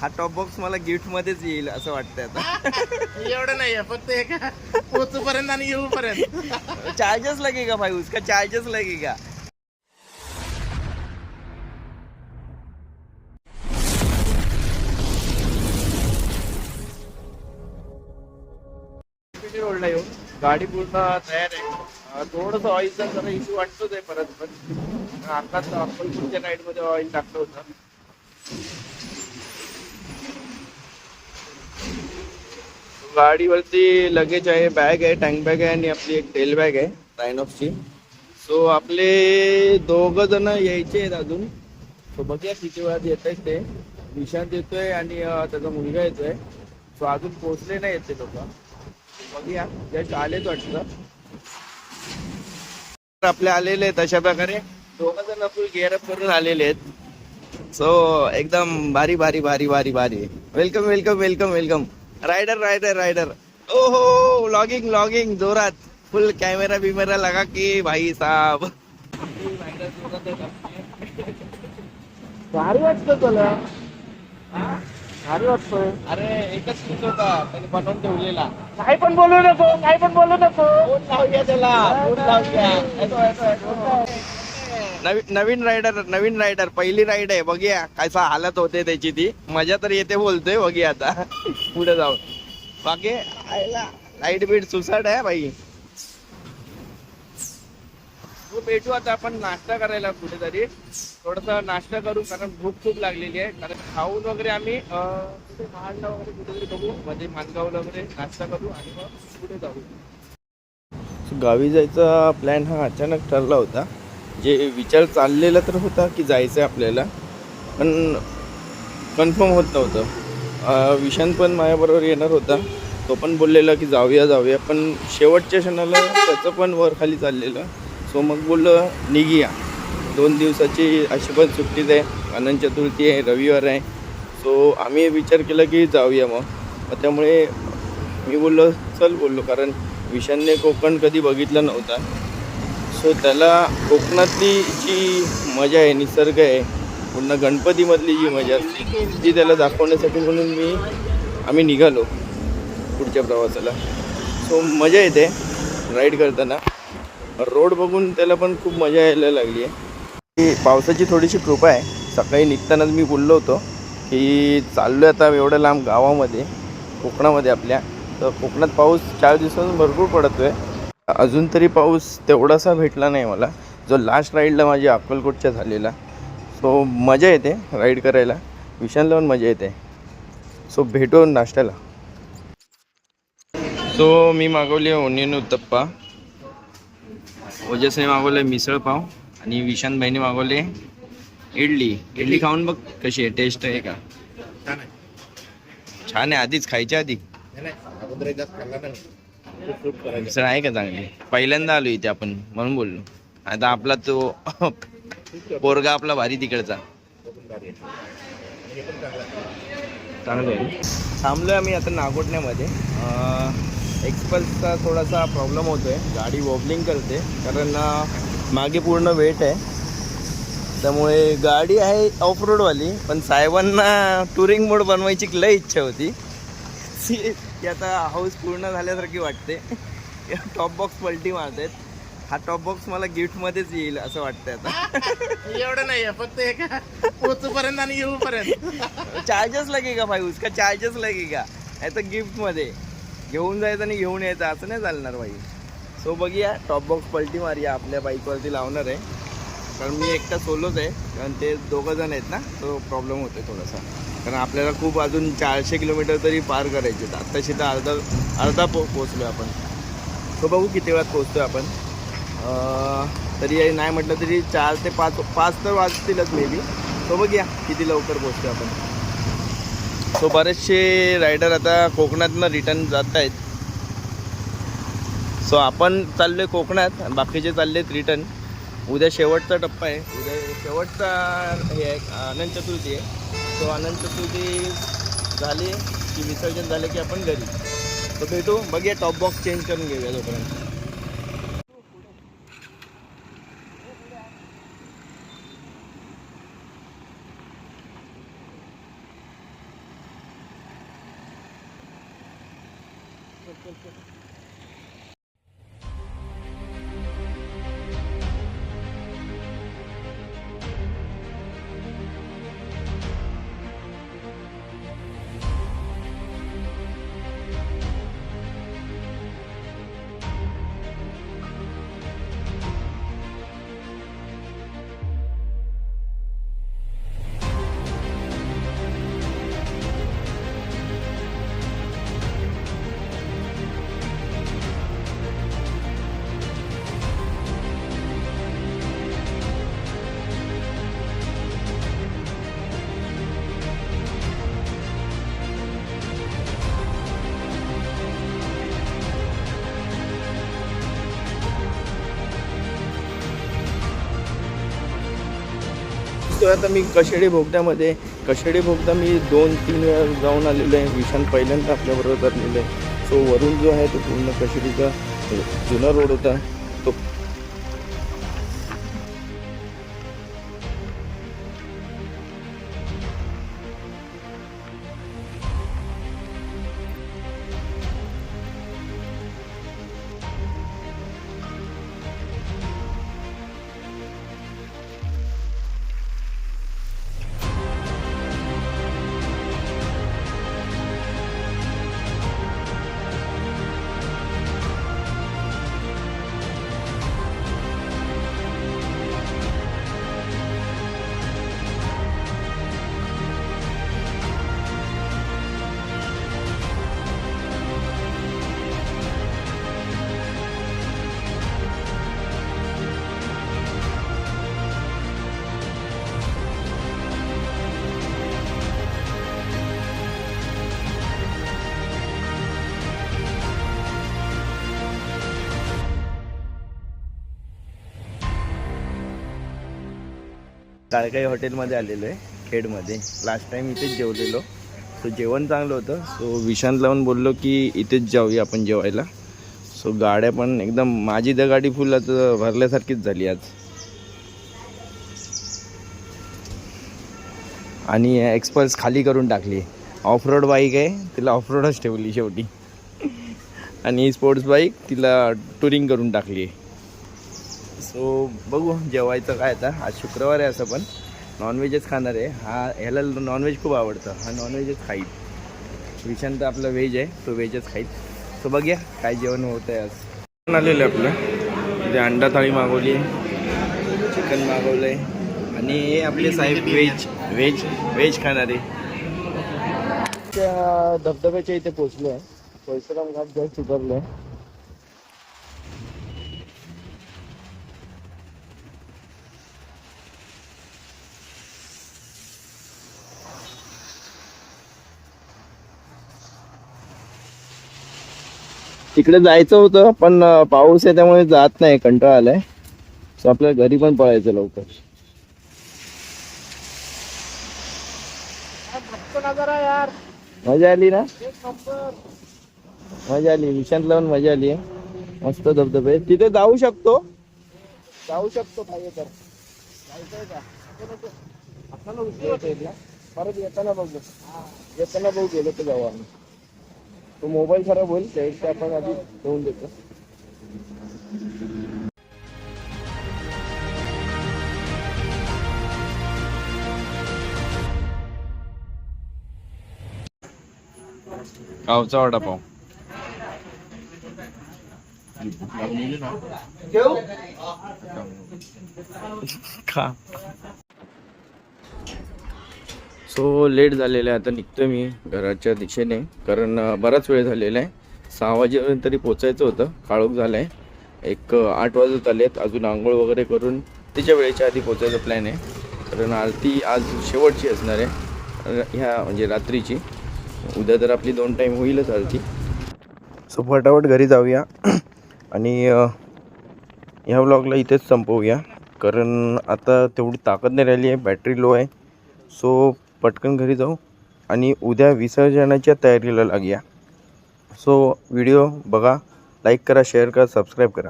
हा top box मला gift मध्येच येईल असं वाटतंय आता. एवढं नाही फक्त एक पोचूपर्यंत आणि येऊपर्यंत. चार्जेस लगेगा भाई उसका? चार्जेस लगेगा किती रोडला येऊ गाडी पूर्ण तयार आहे. थोडस ऑइलचा जरा इश्यू वाटतोच आहे परत पण आताच आपण पुढच्या राईडमध्ये ऑइल टाकलं होतं. गाडीवरती लगेज आहे बॅग आहे टँक बॅग आहे आणि आपली एक टेल बॅग आहे रायनॉक्सची सो आपले दोघ जण यायचे आहेत अजून. सो बघूया किती वेळात येत आहेत ते. निशांत येतोय आणि त्याचा मुलगा येतोय. सो अजून पोचले नाही आहेत ते लोक. बघूया. जस्ट आलेच वाटतं. तर आपले आलेले आहेत अशा प्रकारे. दोघ जण फुल गेअरअप करून आलेले आहेत. सो एकदम भारी भारी भारी भारी भारी. Welcome welcome welcome welcome rider rider rider ओहो लॉगिंग लॉगिंग जोरात. फुल कैमरा बिमेरा लगा के भाई साहब. भारी वाटतं तुला. भारी वाटतोय. अरे एकच पीस होता. त्याने बनवून ठेवलेला. काय पण बोलू नको काय पण बोलू नको. फोन लावूया त्याला. फोन लावूया येतो, येतो, येतो. नवीन नवीन रायडर नवीन रायडर पहिली राईड आहे बघूया कसा हालत होते त्याची ती. मजा तर येते बोलतोय बघूया आता. पुढे जाऊन बाकी आयला लाइट बीट सुसाट आहे बाई हो, भेटू आता आपण नाश्ता करायला कुठेतरी. थोडस नाश्ता करू कारण भूक खूप लागलेली आहे. कारण खाऊन वगैरे आम्ही कुठे महाडला वगैरे कुठेतरी बघू. म्हणजे मानगावला वगैरे नाश्ता करू आणि मग पुढे जाऊ. गावी जायचा प्लॅन हा अचानक ठरला होता. जे विचार चाललेला तर होता की जायचं आहे आपल्याला पण कन्फर्म होत नव्हतं. विशांत पण माझ्याबरोबर येणार होता. तो पण बोललेला की जाऊया जाऊया. पण शेवटच्या क्षणाला त्याचं पण वर खाली चाललेलं. सो मग बोललं निघूया. दोन दिवसाची अशी पण सुट्टीच आहे. अनंत चतुर्थी आहे रविवार आहे. सो आम्ही विचार केला की जाऊया मग. मग त्यामुळे मी बोललो चल बोललो. कारण विशांतने कोकण कधी बघितलं नव्हता. सो त्याला कोकणातली जी मजा आहे निसर्ग आहे पुन्हा गणपतीमधली जी मजा असते ती त्याला दाखवण्यासाठी म्हणून मी आम्ही निघालो पुढच्या प्रवासाला. सो मजा येते राईड करताना. रोड बघून त्याला पण खूप मजा यायला लागली आहे. पावसाची थोडीशी कृपा आहे. सकाळी निघतानाच मी बोललो होतो की चाललो आहे आता एवढ्या लांब गावामध्ये कोकणामध्ये आपल्या. तर कोकणात पाऊस चार दिवसातून भरपूर पडतो आहे अजून तरी पाऊस तेवढासा भेटला नाही मला. जो लास्ट राईडला माझी अक्कलकोटच्या झालेला सो मजा येते राईड करायला. विशालला पण मजा येते. सो भेटू नाश्त्याला. सो मी मागवली ओनियन उत्तप्पा. ओजसने मागवले मिसळ पाव आणि विशांत भाईने मागवले इडली. इडली खाऊन बघ कशी आहे टेस्ट आहे का? छान आहे. छान आहे आधीच खायच्या आधी. मिसळ आहे का चांगली? पहिल्यांदा आलो इथे आपण म्हणून बोललो. आता आपला तो पोरगा आपला भारी तिकडचा. चांगलं आहे. थांबलो आहे आम्ही आता नागोटण्यामध्ये. एक्सपल्सचा थोडासा प्रॉब्लेम होतोय. गाडी वॉबलिंग करते. कारण मागे पूर्ण वेट आहे. त्यामुळे गाडी आहे ऑफ रोडवाली पण साहेबांना टुरिंग मोड बनवायची लय इच्छा होती. ती आता हाऊस पूर्ण झाल्यासारखी वाटते. टॉप बॉक्स पलटी मारतायत. हा टॉप बॉक्स मला गिफ्टमध्येच येईल असं वाटतंय आता. एवढं नाही फक्त एक पोचूपर्यंत आणि येऊपर्यंत. चार्जेस लगेगा भाई उसका? चार्जेस लगेगा नाही तर गिफ्टमध्ये घेऊन जायचं आणि घेऊन यायचं असं नाही चालणार भाई. सो बघूया. टॉप बॉक्स पलटी मारूया. आपल्या बाईकवरती लावणार आहे. कारण मी एकटा सोलोच आहे. कारण ते दोघं जण आहेत ना तो प्रॉब्लेम होतो थोडासा. कारण आपल्याला खूप अजून चारशे किलोमीटर तरी पार करायचे आहेत. आत्ताशी तर अर्धा अर्धा पो पोचलो आहे आपण. तो बघू किती वेळात पोचतो आपण. तरी नाही म्हटलं तरी चार ते पाच पाच तर वाजतीलच मे बी तो बघूया किती लवकर पोचतो आपण. सो बरेचसे रायडर आता कोकणातनं रिटर्न जात आहेत सो आपण चाललो आहे कोकणात बाकीचे बाकीचे चाललेत रिटर्न उद्या शेवटचा टप्पा आहे. उद्या शेवटचा हे आहे अनंत चतुर्थी आहे. तो अनंत चतुर्थी झाली की विसर्जन झालं की आपण घरी तर भेटू बघे टॉप बॉक्स चेंज करून घेऊया जोपर्यंत तो आता मी कशेडी भोगद्यामध्ये कशेडी भोगदा मी दोन तीन वेळा जाऊन आलेलो आहे. विशाल पहिल्यांदा आपल्याबरोबर झालेलं आहे. सो वरून जो आहे तो पूर्ण कशेडीचा जुना रोड होता. काळकाई हॉटेलमध्ये आलेलो आहे खेडमध्ये. लास्ट टाइम इथेच जेवलेलो. सो जेवण चांगलं होतं. सो विशांत लावून बोललो की इथेच जाऊया आपण जेवायला. सो गाड्या पण एकदम माझी तर गाडी फुल आता भरल्यासारखीच झाली आज. आणि एक्सपल्स खाली करून टाकली. ऑफ रोड बाईक आहे तिला ऑफ रोडच ठेवली शेवटी. आणि स्पोर्ट्स बाईक तिला टुरिंग करून टाकली. सो बघू जेवायचं काय आता. आज शुक्रवार आहे असं पण. नॉनव्हेजच खाणार आहे. हा ह्याला नॉनव्हेज खूप आवडतं. हा नॉनव्हेजच खाईल. विशांत आपला व्हेज आहे. तो व्हेजच खाईल. सो बघूया काय जेवण होतं आहे आज आलेलं आहे आपलं. इथे अंडा थाळी मागवली आहे. चिकन मागवलं आहे आणि हे आपले साहेब व्हेज व्हेज व्हेज खाणारे. त्या धबधब्याच्या इथे पोचलो आहे परशुराम घाट जस्ट उतरलो आहे तिकडे जायचं होतं पण पाऊस आहे त्यामुळे जात नाही कंटाळा आलाय. सो आपल्याला घरी पण पळायचं लवकर. मजा आली ना? मजा आली विशांत लावून मजा आली. मस्त धबधबे. तिथे जाऊ शकतो. जाऊ शकतो पाहिजे तर. परत येताना बघू. येताना बघू गेलो तर जाऊ आम्ही. तो मोबाईल खराब होईल त्यापेक्षा आपण आधी ठेवून देतो गावचा वडापाव खा सो लेट झालेलं आहे. आता निघतोय मी घराच्या दिशेने. कारण बराच वेळ झालेला आहे. सहा वाजेपर्यंत तरी पोचायचं होतं. काळोख झालं आहे एक आठ वाजत आलेत. अजून आंघोळ वगैरे करून तिच्या वेळेच्या आधी पोचायचा प्लॅन आहे. कारण आरती आज शेवटची असणार आहे. ह्या म्हणजे रात्रीची. उद्या तर आपली दोन टाईम होईलच आरती. सो फटाफट घरी जाऊया. आणि ह्या ब्लॉगला इथेच संपवूया. कारण आता तेवढी ताकद नाही राहिली आहे. बॅटरी लो आहे. सो पटकन घरी जाऊ आणि उद्या विसर्जनाच्या तयारीला लागूया. सो व्हिडिओ बघा लाईक करा शेअर करा सबस्क्राईब करा.